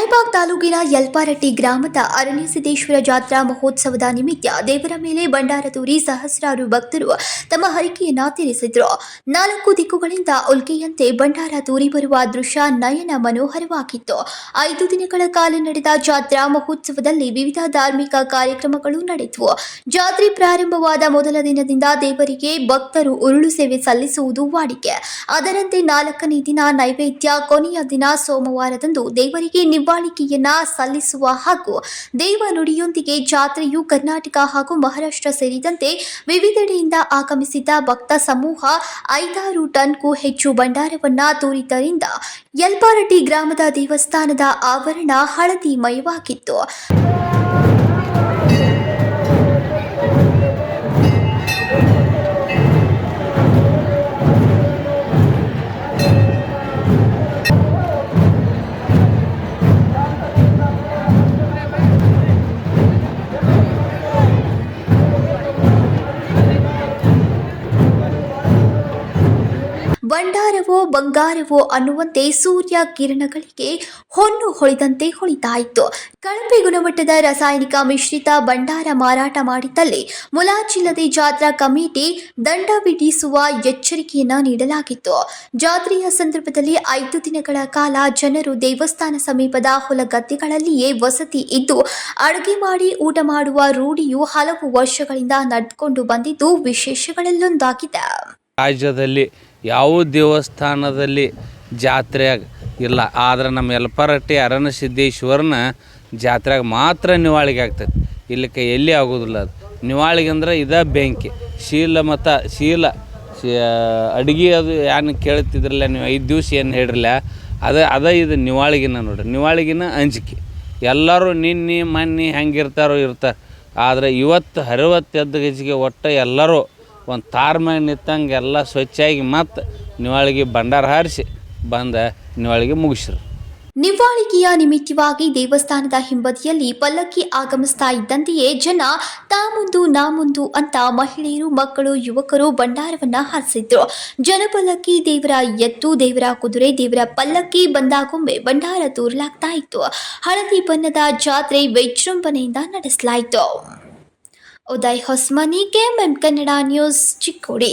ರಾಯಬಾಗ್ ತಾಲೂಕಿನ ಯಲ್ಪಾರಟ್ಟಿ ಗ್ರಾಮದ ಅರಣ್ಯ ಸಿದ್ದೇಶ್ವರ ಜಾತ್ರಾ ಮಹೋತ್ಸವದ ನಿಮಿತ್ತ ದೇವರ ಮೇಲೆ ಭಂಡಾರ ತೂರಿ ಸಹಸ್ರಾರು ಭಕ್ತರು ತಮ್ಮ ಹರಿಕೆಯನ್ನ ತೀರಿಸಿದ್ರು. ನಾಲ್ಕು ದಿಕ್ಕುಗಳಿಂದ ಉಲ್ಕೆಯಂತೆ ಭಂಡಾರ ತೂರಿ ಬರುವ ದೃಶ್ಯ ನಯನ ಮನೋಹರವಾಗಿತ್ತು. ಐದು ದಿನಗಳ ಕಾಲ ನಡೆದ ಜಾತ್ರಾ ಮಹೋತ್ಸವದಲ್ಲಿ ವಿವಿಧ ಧಾರ್ಮಿಕ ಕಾರ್ಯಕ್ರಮಗಳು ನಡೆದವು. ಜಾತ್ರೆ ಪ್ರಾರಂಭವಾದ ಮೊದಲ ದಿನದಿಂದ ದೇವರಿಗೆ ಭಕ್ತರು ಉರುಳು ಸೇವೆ ಸಲ್ಲಿಸುವುದು ವಾಡಿಕೆ. ಅದರಂತೆ ನಾಲ್ಕನೇ ದಿನ ನೈವೇದ್ಯ, ಕೊನೆಯ ದಿನ ಸೋಮವಾರದಂದು ದೇವರಿಗೆ ನಿವಾಳಿಕೆಯನ್ನ ಸಲ್ಲಿಸುವ ಹಾಗೂ ದೇವ ನುಡಿಯೊಂದಿಗೆ ಜಾತ್ರೆಯು ಕರ್ನಾಟಕ ಹಾಗೂ ಮಹಾರಾಷ್ಟ್ರ ಸೇರಿದಂತೆ ವಿವಿಧೆಡೆಯಿಂದ ಆಗಮಿಸಿದ ಭಕ್ತ ಸಮೂಹ ಐದಾರು ಟನ್ಗೂ ಹೆಚ್ಚು ಭಂಡಾರವನ್ನ ತೋರಿದ್ದರಿಂದ ಯಲ್ಪಾರಟ್ಟಿ ಗ್ರಾಮದ ದೇವಸ್ಥಾನದ ಆವರಣ ಹಳದಿಮಯವಾಗಿತ್ತು ಭಂಡಾರವೋ ಬಂಗಾರವೋ ಅನ್ನುವಂತೆ ಸೂರ್ಯ ಕಿರಣಗಳಿಗೆ ಹೊನ್ನು ಹೊಳಿದಂತೆ ಹೊಳಿತಾ ಇತ್ತು ಕಳಪೆ ಗುಣಮಟ್ಟದ ರಾಸಾಯನಿಕ ಮಿಶ್ರಿತ ಭಂಡಾರ ಮಾರಾಟ ಮಾಡಿದ್ದಲ್ಲಿ ಮುಲಾಜಿಲ್ಲದೆ ಜಾತ್ರಾ ಕಮಿಟಿ ದಂಡ ವಿಧಿಸುವ ಎಚ್ಚರಿಕೆಯನ್ನ ನೀಡಲಾಗಿತ್ತು. ಜಾತ್ರೆಯ ಸಂದರ್ಭದಲ್ಲಿ ಐದು ದಿನಗಳ ಕಾಲ ಜನರು ದೇವಸ್ಥಾನ ಸಮೀಪದ ಹೊಲಗದ್ದೆಗಳಲ್ಲಿಯೇ ವಸತಿ ಇದ್ದು, ಅಡುಗೆ ಮಾಡಿ ಊಟ ಮಾಡುವ ರೂಢಿಯು ಹಲವು ವರ್ಷಗಳಿಂದ ನಡೆದುಕೊಂಡು ಬಂದಿದ್ದು ವಿಶೇಷಗಳಲ್ಲೊಂದಾಗಿದೆ. ರಾಜ್ಯದಲ್ಲಿ ಯಾವ ದೇವಸ್ಥಾನದಲ್ಲಿ ಜಾತ್ರೆಯಾಗ ಇಲ್ಲ. ಆದ್ರೆ ನಮ್ಮ ಯಲ್ಪರಟ್ಟಿ ಅರಣ್ಯ ಸಿದ್ದೇಶ್ವರನ ಜಾತ್ರೆಗೆ ಮಾತ್ರ ನಿವಾಳಿಗೆ ಆಗ್ತೈತಿ. ಕೈ ಎಲ್ಲಿ ಆಗೋದಿಲ್ಲ ಅದು. ನಿವಾಳಿಗೆ ಅಂದ್ರೆ ಇದ ಬೆಂಕಿ. ಶೀಲ ಮತ್ತು ಶೀಲ ಅಡುಗೆ ಅದು ಏನು ಕೇಳ್ತಿದ್ರಲ್ಲ, ನೀವು ಐದು ದಿವಸ ಏನು ಹೇಳಿರಲ್ಲ, ಅದ ಅದ ಇದು ನಿವಾಳಿಗಿನ ನೋಡ್ರಿ. ನಿವಾಳಿಗಿನ ಅಂಜಿಕೆ. ಎಲ್ಲರೂ ನಿನ್ನೆ, ಮೊನ್ನೆ ಹೆಂಗಿರ್ತಾರೋ ಇರ್ತಾರೆ. ಆದರೆ ಇವತ್ತು ಅರವತ್ತೆದ್ದು ಗಜಿಗೆ ಒಟ್ಟು ಎಲ್ಲರೂ ಒಂದು ತಾರ್ಮ್ಯಾಗ ನಿತ್ತಂಗೆ ಎಲ್ಲ ಸ್ವಚ್ಛಾಗಿ ಮತ್ತು ನಿವಾಳಿಗೆ ಭಂಡಾರ ಹಾರಿಸಿ ಬಂದ ನಿವಾಳಿಗೆ ಮುಗಿಸ್ರು. ನಿವಾಳಿಕೆಯ ನಿಮಿತ್ತವಾಗಿ ದೇವಸ್ಥಾನದ ಹಿಂಬದಿಯಲ್ಲಿ ಪಲ್ಲಕ್ಕಿ ಆಗಮಿಸ್ತಾ ಇದ್ದಂತೆಯೇ ಜನ ತಾ ಮುಂದು ನಾ ಮುಂದು ಅಂತ ಮಹಿಳೆಯರು, ಮಕ್ಕಳು, ಯುವಕರು ಭಂಡಾರವನ್ನ ಹಾರಿಸಿದ್ರು. ಜನಪಲ್ಲಕ್ಕಿ ದೇವರ ಎತ್ತು, ದೇವರ ಕುದುರೆ, ದೇವರ ಪಲ್ಲಕ್ಕಿ ಬಂದಾಗೊಂಬೆ ಭಂಡಾರ ತೂರಲಾಗ್ತಾ ಇತ್ತು. ಹಳದಿ ಬಣ್ಣದ ಜಾತ್ರೆ ವಿಜೃಂಭಣೆಯಿಂದ ನಡೆಸಲಾಯಿತು. Uday Hosmani KMM Kannada news Chikkodi